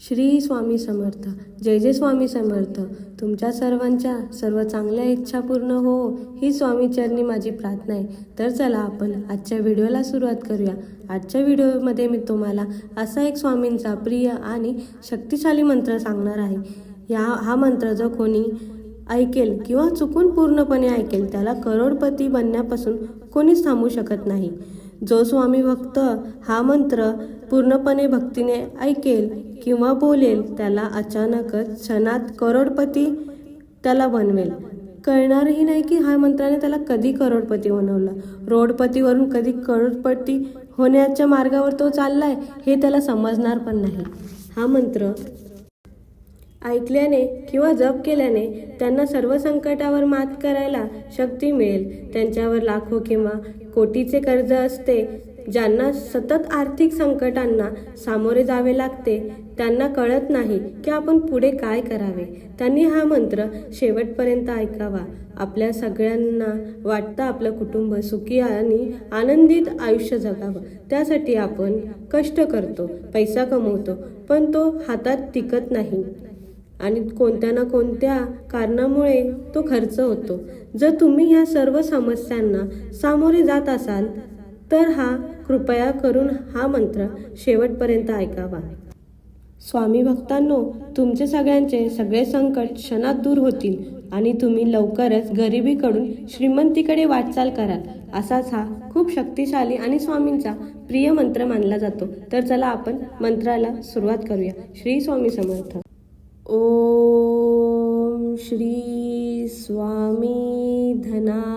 श्री स्वामी समर्थ. जय जय स्वामी समर्थ. तुमच्या सर्वांच्या सर्व चांगल्या इच्छा पूर्ण हो ही स्वामीचरणी माझी प्रार्थना आहे. तर चला आपण आजच्या व्हिडिओला सुरुवात करूया. आजच्या व्हिडिओमध्ये मी तुम्हाला असा एक स्वामींचा प्रिय आणि शक्तिशाली मंत्र सांगणार आहे. या हा मंत्र जो कोणी ऐकेल किंवा चुकून पूर्णपणे ऐकेल त्याला करोडपती बनण्यापासून कोणीच थांबू शकत नाही. जो स्वामी भक्त हा मंत्र पूर्णपणे भक्तीने ऐकेल किंवा बोलेल त्याला अचानकच क्षणात करोडपती त्याला बनवेल. कळणारही नाही की हा मंत्राने त्याला कधी करोडपती बनवलं? रोडपतीवरून कधी करोडपती होण्याच्या मार्गावर तो चाललाय हे त्याला समजणार पण नाही. हा मंत्र ऐकल्याने किंवा जप केल्याने त्यांना सर्व संकटावर मात करायला शक्ती मिळेल. त्यांच्यावर लाखो किंवा कोटीचे कर्ज असते. ज्यांना सतत आर्थिक संकटांना सामोरे जावे लागते त्यांना कळत नाही की आपण पुढे काय करावे. त्यांनी हा मंत्र शेवटपर्यंत ऐकावा. आपल्या सगळ्यांना वाटतं आपलं कुटुंब सुखी आणि आनंदित आयुष्य जगावं. त्यासाठी आपण कष्ट करतो पैसा कमवतो पण तो हातात टिकत नाही. आणि कोणत्या ना कोणत्या कारणामुळे तो खर्च होतो. जर तुम्ही ह्या सर्व समस्यांना सामोरे जात असाल तर हा कृपया करून हा मंत्र शेवटपर्यंत ऐकावा. स्वामी भक्तांनो तुमचे सगळ्यांचे सगळे संकट क्षणात दूर होतील आणि तुम्ही लवकरच गरिबीकडून श्रीमंतीकडे वाटचाल कराल. असाच हा खूप शक्तिशाली आणि स्वामींचा प्रिय मंत्र मानला जातो. तर चला आपण मंत्राला सुरुवात करूया. श्री स्वामी समर्थ. ओम श्री स्वामी धना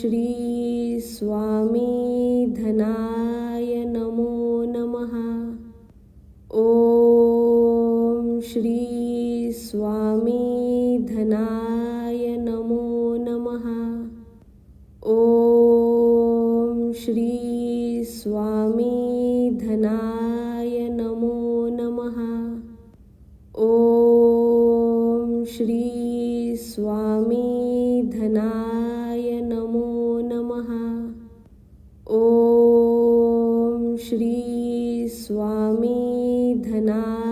श्री स्वामी स्वामी धना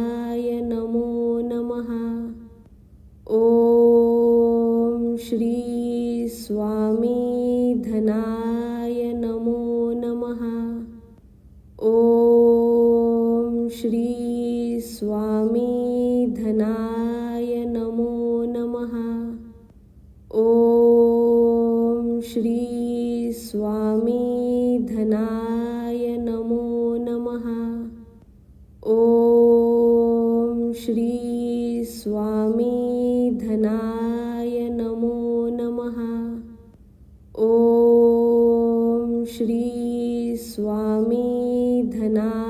श्री स्वामी धना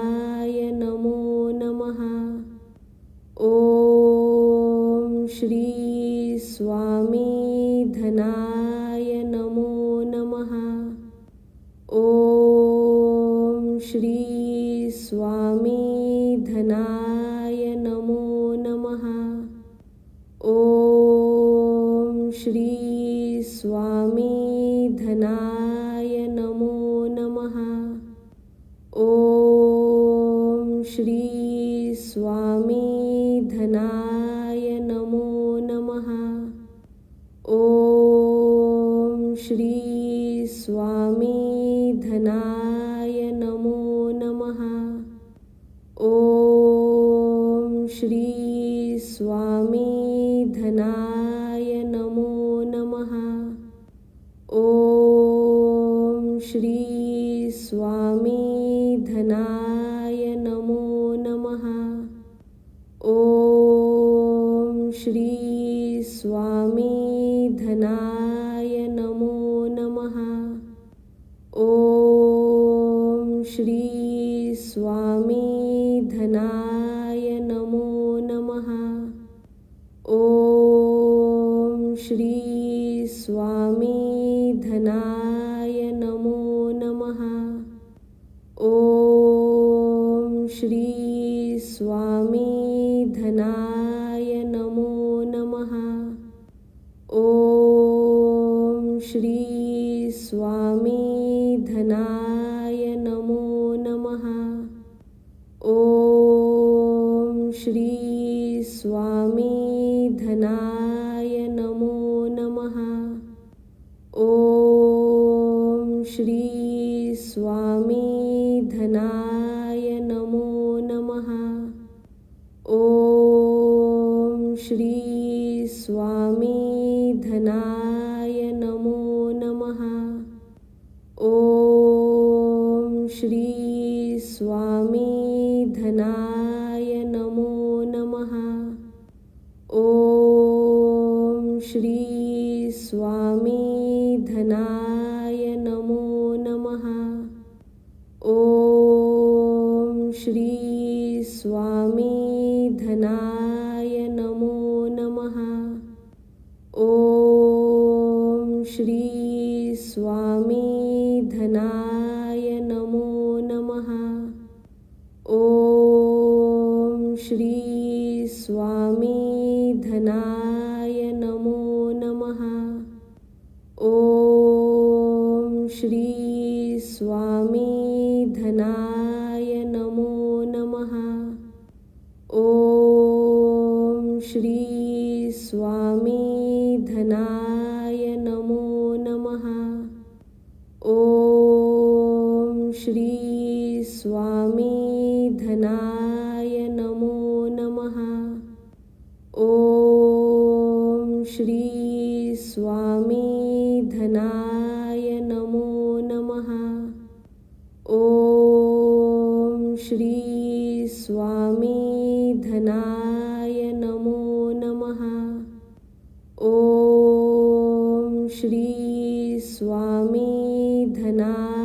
श्री स्वामी धनाय नमो नमः. ॐ श्री स्वामी ओम श्री स्वामी धनाय नमो नमः। ओम श्री स्वामी धनाय नमो नमः। ओम श्री स्वामी स्वामी धनाय नमो नमः। ॐ श्री स्वामी धनाय नमो नमः। ॐ श्री स्वामी না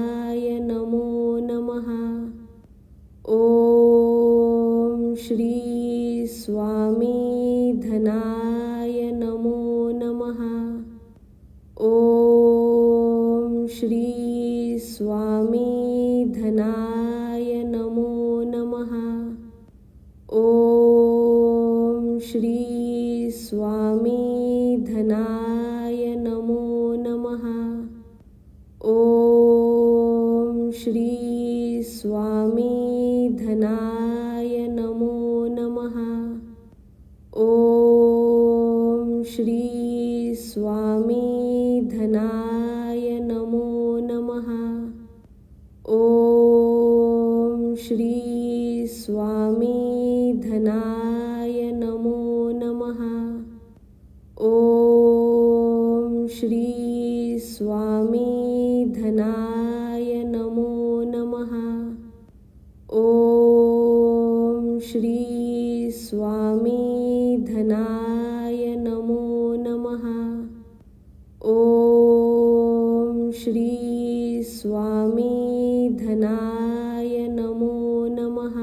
ओम श्री स्वामी धनाय नमो नमः।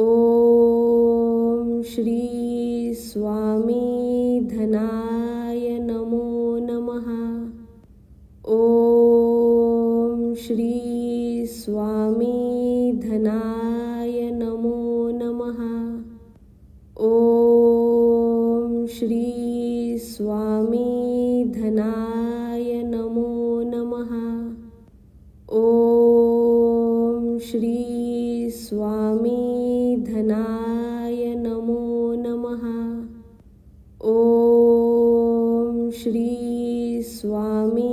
ओम श्री स्वामी श्री स्वामी धनाय नमो नमः। ॐ श्री स्वामी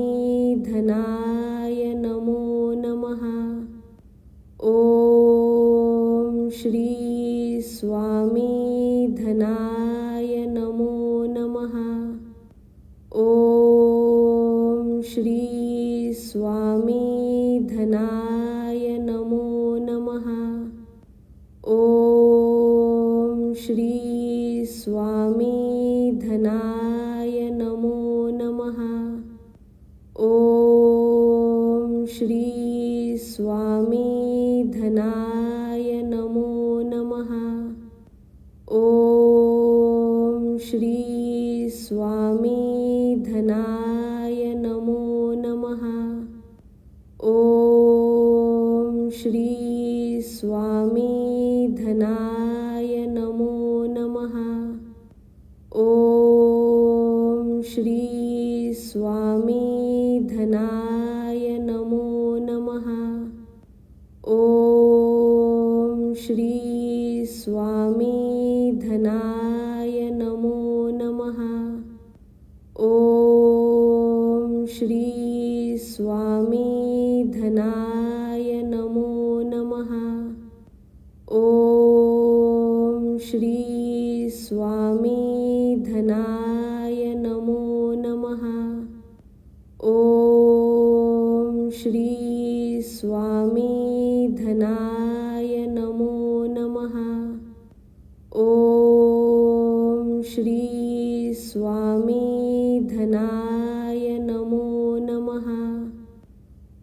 Shri Swami. धनाय नमो नमः।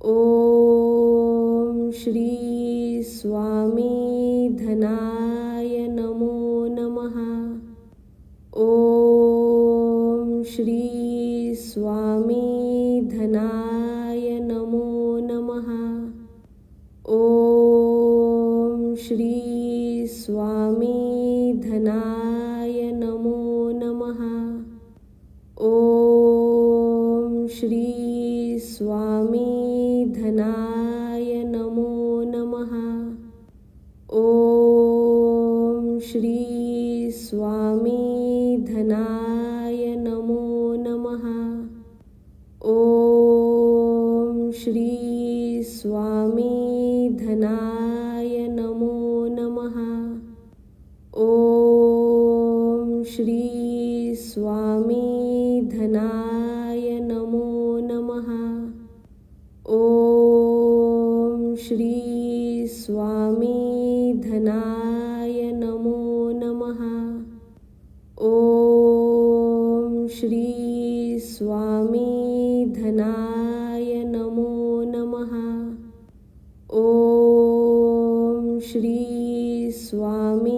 ॐ श्री स्वामी धनाय नमो नमः। ॐ श्री स्वामी श्री स्वामी धनाय नमो नमः. ॐ श्री स्वामी श्री स्वामी धनाय नमो नमः। ॐ श्री स्वामी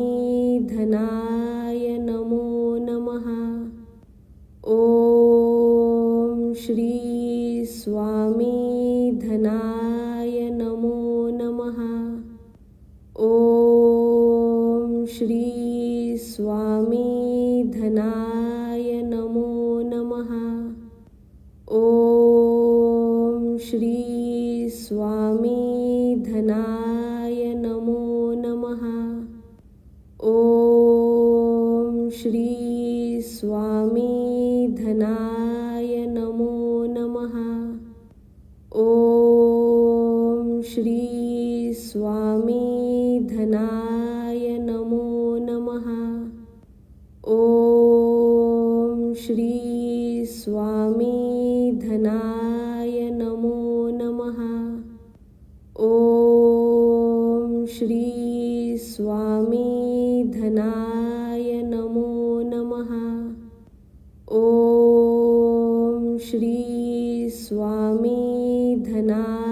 स्वामी धनाय नमो नमः। ॐ श्री स्वामी धनाय नमो नमः। ॐ श्री स्वामी धनाय नमो नमः। ॐ श्री स्वामी स्वामी धनाय नमो नमः। ॐ श्री स्वामी धनाय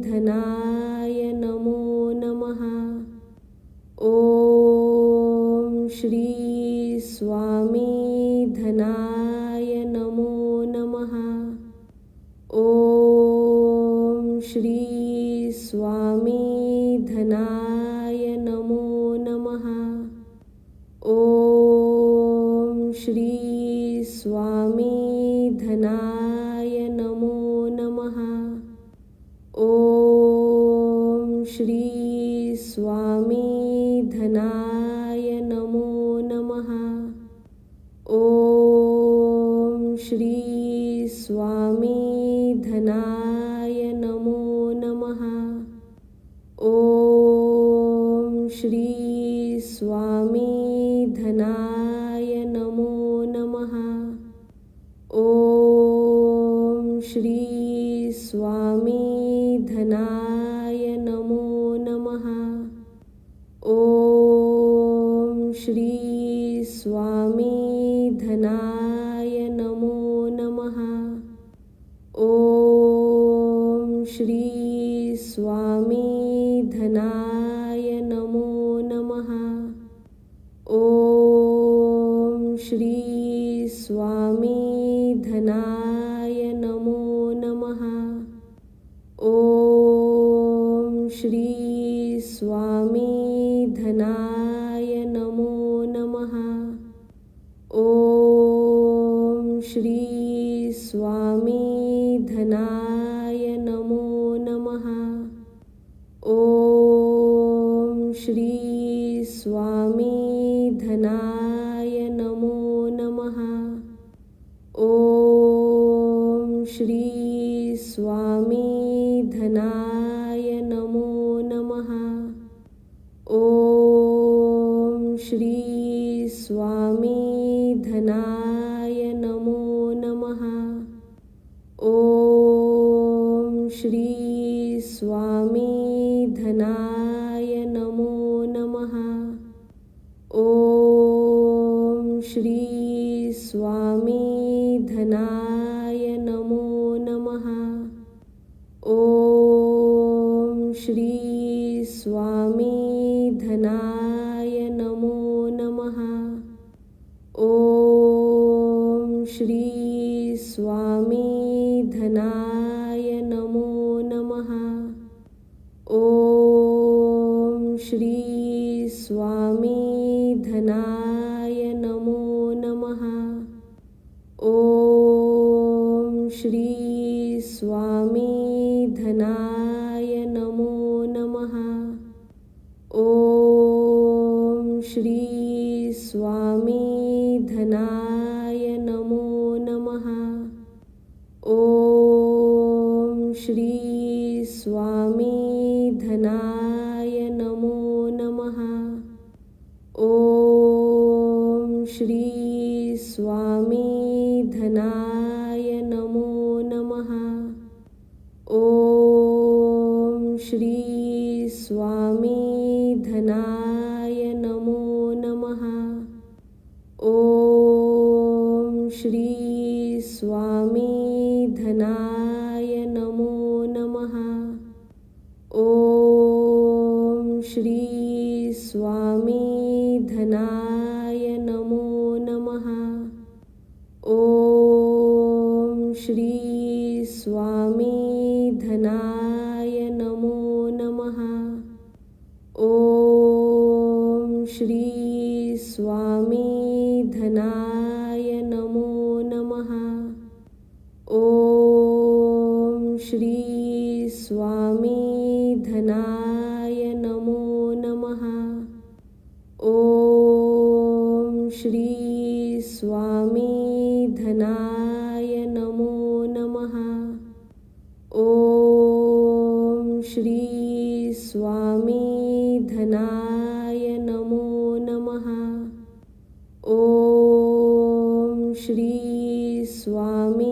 धना श्री स्वामी धना श्री स्वामी धनाय नमो नमः। ॐ श्री स्वामी शिवाय नमो नमः. ॐ श्री स्वामी धनाय नमो नमः. ॐ श्री स्वामी स्वामी धनाय नमो नमः। ॐ श्री स्वामी धनाय स्वामी धनाय नमो नमः। ॐ श्री स्वामी श्री स्वामी धनाय नमो नमः। ॐ श्री स्वामी धनाय नमो नमः। ॐ श्री स्वामी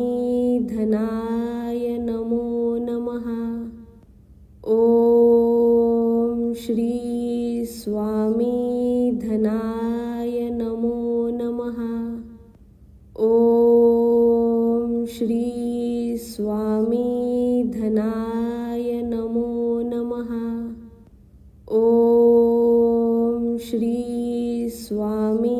Swami.